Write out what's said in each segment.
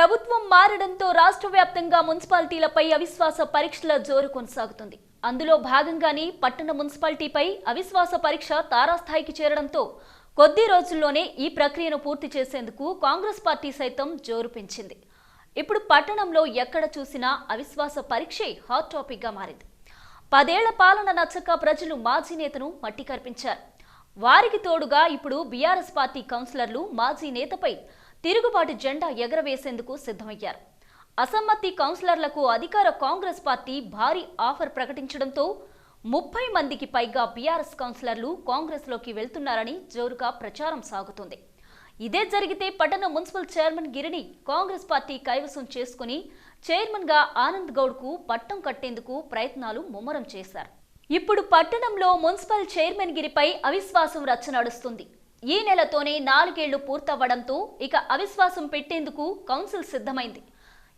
ప్రభుత్వం మారడంతో రాష్ట్ర వ్యాప్తంగా మున్సిపాలిటీలపై అవిశ్వాస పరీక్షల జోరు కొనసాగుతుంది. అందులో భాగంగానే పట్టణ మున్సిపాలిటీపై అవిశ్వాస పరీక్ష తారాస్థాయికి చేరడంతో కొద్ది రోజుల్లోనే ఈ ప్రక్రియను పూర్తి చేసేందుకు కాంగ్రెస్ పార్టీ సైతం జోరు పెంచింది. ఇప్పుడు పట్టణంలో ఎక్కడ చూసినా అవిశ్వాస పరీక్షే హాట్ టాపిక్గా మారింది. పదేళ్ళ పాలన నచ్చక ప్రజలు మాజీ నేతను మట్టి కర్పించారు వారికి తోడుగా ఇప్పుడు బీఆర్ఎస్ పార్టీ కౌన్సిలర్లు మాజీ నేతపై తిరుగుబాటు జెండా ఎగరవేసేందుకు సిద్ధమయ్యారు. అసమ్మతి కౌన్సిలర్లకు అధికార కాంగ్రెస్ పార్టీ భారీ ఆఫర్ ప్రకటించడంతో ముప్పై మందికి పైగా బీఆర్ఎస్ కౌన్సిలర్లు కాంగ్రెస్లోకి వెళ్తున్నారని జోరుగా ప్రచారం సాగుతుంది. ఇదే జరిగితే పట్టణ మున్సిపల్ చైర్మన్ గిరిని కాంగ్రెస్ పార్టీ కైవసం చేసుకుని చైర్మన్గా ఆనంద్ గౌడ్కు పట్టం కట్టేందుకు ప్రయత్నాలు ముమ్మరం చేశారు. ఇప్పుడు పట్టణంలో మున్సిపల్ చైర్మన్ గిరిపై అవిశ్వాసం రచ్చ నడుస్తుంది. ఈ నెలతోనే నాలుగేళ్ళు పూర్తవ్వడంతో ఇక అవిశ్వాసం పెట్టేందుకు కౌన్సిల్ సిద్ధమైంది.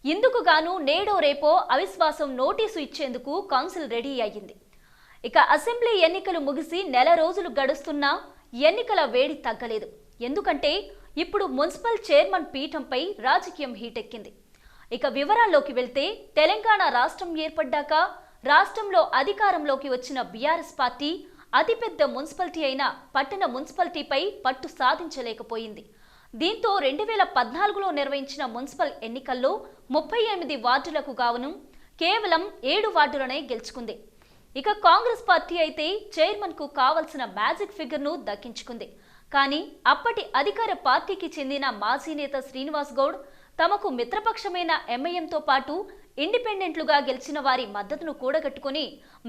ఇందుకు గాను నేడో రేపో అవిశ్వాసం నోటీసు ఇచ్చేందుకు కౌన్సిల్ రెడీ అయ్యింది. ఇక అసెంబ్లీ ఎన్నికలు ముగిసి నెల రోజులు గడుస్తున్నా ఎన్నికల వేడి తగ్గలేదు. ఎందుకంటే ఇప్పుడు మున్సిపల్ చైర్మన్ పీఠంపై రాజకీయం హీటెక్కింది. ఇక వివరాల్లోకి వెళ్తే తెలంగాణ రాష్ట్రం ఏర్పడ్డాక రాష్ట్రంలో అధికారంలోకి వచ్చిన బీఆర్ఎస్ పార్టీ అతిపెద్ద మున్సిపాలిటీ అయిన పట్టణ మున్సిపాలిటీపై పట్టు సాధించలేకపోయింది. దీంతో రెండు వేల పద్నాలుగులో నిర్వహించిన మున్సిపల్ ఎన్నికల్లో ముప్పై ఎనిమిది వార్డులకు గావును కేవలం ఏడు వార్డులనే గెలుచుకుంది. ఇక కాంగ్రెస్ పార్టీ అయితే చైర్మన్కు కావలసిన మ్యాజిక్ ఫిగర్ను దక్కించుకుంది. కానీ అప్పటి అధికార పార్టీకి చెందిన మాజీ నేత శ్రీనివాస్ గౌడ్ తమకు మిత్రపక్షమైన ఎంఐఎంతో పాటు ఇండిపెండెంట్లుగా గెలిచిన వారి మద్దతును కూడగట్టుకుని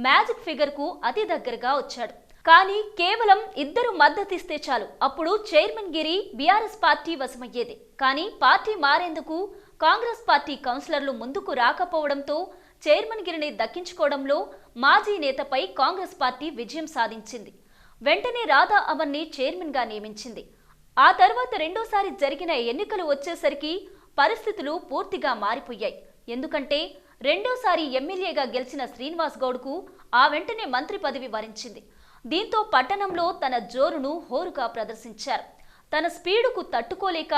మ్యాజిక్ ఫిగర్కు అతి దగ్గరగా వచ్చాడు. కానీ కేవలం ఇద్దరు మద్దతిస్తే చాలు. అప్పుడు చైర్మన్ గిరి బీఆర్ఎస్ పార్టీ వశమయ్యేది. కానీ పార్టీ మారేందుకు కాంగ్రెస్ పార్టీ కౌన్సిలర్లు ముందుకు రాకపోవడంతో చైర్మన్ గిరిని దక్కించుకోవడంలో మాజీ నేతపై కాంగ్రెస్ పార్టీ విజయం సాధించింది. వెంటనే రాధా అమర్ని చైర్మన్గా నియమించింది. ఆ తర్వాత రెండోసారి జరిగిన ఎన్నికలు వచ్చేసరికి పరిస్థితులు పూర్తిగా మారిపోయాయి. ఎందుకంటే రెండోసారి ఎమ్మెల్యేగా గెలిచిన శ్రీనివాస్ గౌడ్కు ఆ వెంటనే మంత్రి పదవి వరించింది. దీంతో పట్టణంలో తన జోరును హోరుగా ప్రదర్శించారు. తన స్పీడుకు తట్టుకోలేక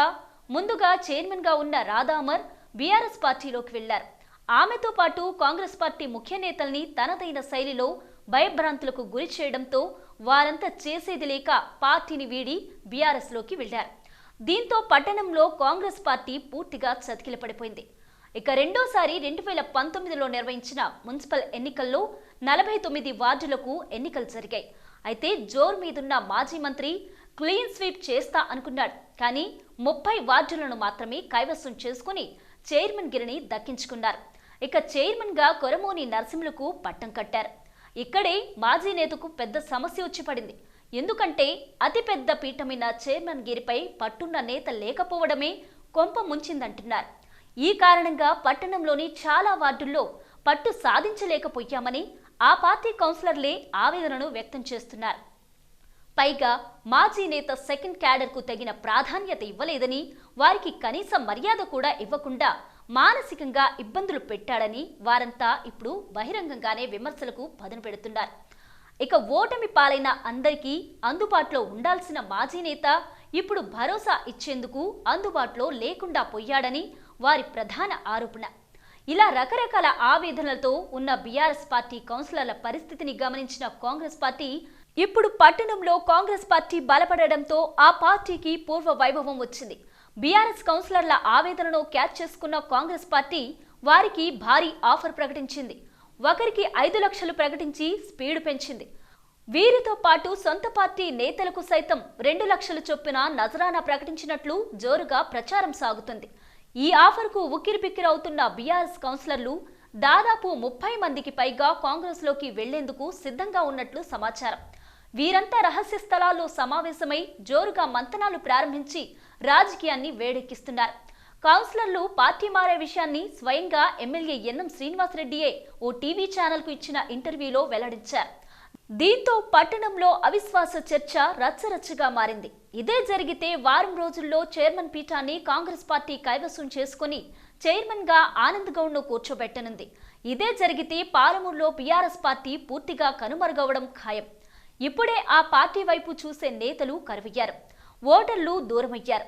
ముందుగా చైర్మన్గా ఉన్న రాధామర్ బీఆర్ఎస్ పార్టీలోకి వెళ్ళారు ఆమెతో పాటు కాంగ్రెస్ పార్టీ ముఖ్య నేతల్ని తనదైన శైలిలో భయభ్రాంతులకు గురి చేయడంతో వారంతా చేసేది లేక పార్టీని వీడి బీఆర్ఎస్లోకి వెళ్ళారు దీంతో పట్టణంలో కాంగ్రెస్ పార్టీ పూర్తిగా చతికిల పడిపోయింది ఇక రెండోసారి రెండు వేల పంతొమ్మిదిలో నిర్వహించిన మున్సిపల్ ఎన్నికల్లో నలభై తొమ్మిది వార్డులకు ఎన్నికలు జరిగాయి. అయితే జోర్ మీదున్న మాజీ మంత్రి క్లీన్ స్వీప్ చేస్తా అనుకున్నాడు. కానీ ముప్పై వార్డులను మాత్రమే కైవసం చేసుకుని చైర్మన్ గిరిని దక్కించుకున్నారు. ఇక చైర్మన్గా కొరమోని నరసింహులకు పట్టం కట్టారు. ఇక్కడే మాజీ నేతకు పెద్ద సమస్య వచ్చి పడింది. ఎందుకంటే అతిపెద్ద పీఠమైన చైర్మన్ గిరిపై పట్టున్న నేత లేకపోవడమే కొంప ముంచిందంటున్నారు. ఈ కారణంగా పట్టణంలోని చాలా వార్డుల్లో పట్టు సాధించలేకపోయామని ఆ పార్టీ కౌన్సిలర్లే ఆవేదనను వ్యక్తం చేస్తున్నారు. పైగా మాజీ నేత సెకండ్ క్యాడర్కు తగిన ప్రాధాన్యత ఇవ్వలేదని వారికి కనీస మర్యాద కూడా ఇవ్వకుండా మానసికంగా ఇబ్బందులు పెట్టాడని వారంతా ఇప్పుడు బహిరంగంగానే విమర్శలకు పదును పెడుతున్నారు. ఇక ఓటమి పాలైన అందరికీ అందుబాటులో ఉండాల్సిన మాజీ నేత ఇప్పుడు భరోసా ఇచ్చేందుకు అందుబాటులో లేకుండా పోయాడని వారి ప్రధాన ఆరోపణ. ఇలా రకరకాల ఆవేదనలతో ఉన్న బీఆర్ఎస్ పార్టీ కౌన్సిలర్ల పరిస్థితిని గమనించిన కాంగ్రెస్ పార్టీ ఇప్పుడు పట్టణంలో కాంగ్రెస్ పార్టీ బలపడడంతో ఆ పార్టీకి పూర్వ వైభవం వచ్చింది. బీఆర్ఎస్ కౌన్సిలర్ల ఆవేదనను క్యాచ్ చేసుకున్న కాంగ్రెస్ పార్టీ వారికి భారీ ఆఫర్ ప్రకటించింది. ఒకరికి ఐదు లక్షలు ప్రకటించి స్పీడ్ పెంచింది. వీరితో పాటు సొంత పార్టీ నేతలకు సైతం రెండు లక్షల చొప్పున నజరానా ప్రకటించినట్లు జోరుగా ప్రచారం సాగుతుంది. ఈ ఆఫర్కు ఉక్కిరిబిక్కిరవుతున్న బీఆర్ఎస్ కౌన్సిలర్లు దాదాపు ముప్పై మందికి పైగా కాంగ్రెస్లోకి వెళ్ళేందుకు సిద్ధంగా ఉన్నట్లు సమాచారం. వీరంతా రహస్య స్థలాల్లో సమావేశమై జోరుగా మంతనాలు ప్రారంభించి రాజకీయాన్ని వేడెక్కిస్తున్నారు. కౌన్సిలర్లు పార్టీ మారే విషయాన్ని స్వయంగా ఎమ్మెల్యే ఎన్ఎం శ్రీనివాసరెడ్డియే ఓ టీవీ ఛానల్కు ఇచ్చిన ఇంటర్వ్యూలో వెల్లడించారు. దీంతో పట్టణంలో అవిశ్వాస చర్చ రచ్చరచ్చగా మారింది. ఇదే జరిగితే వారం రోజుల్లో చైర్మన్ పీఠాన్ని కాంగ్రెస్ పార్టీ కైవసం చేసుకుని చైర్మన్గా ఆనంద్ గౌడ్ను కూర్చోబెట్టనుంది. ఇదే జరిగితే పాలమూరులో బీఆర్ఎస్ పార్టీ పూర్తిగా కనుమరుగవడం ఖాయం. ఇప్పుడే ఆ పార్టీ వైపు చూసే నేతలు కరువయ్యారు. ఓటర్లు దూరమయ్యారు.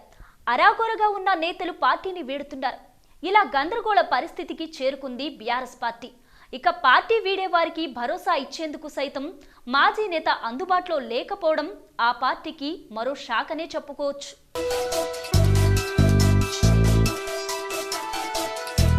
అరాగోరగా ఉన్న నేతలు పార్టీని వీడుతున్నారు. ఇలా గందరగోళ పరిస్థితికి చేరుకుంది బీఆర్ఎస్ పార్టీ. ఇక పార్టీ వీడే వారికి భరోసా ఇచ్చేందుకు సైతం మాజీ నేత అందుబాటులో లేకపోవడం ఆ పార్టీకి మరో శాఖనే చెప్పుకోవచ్చు.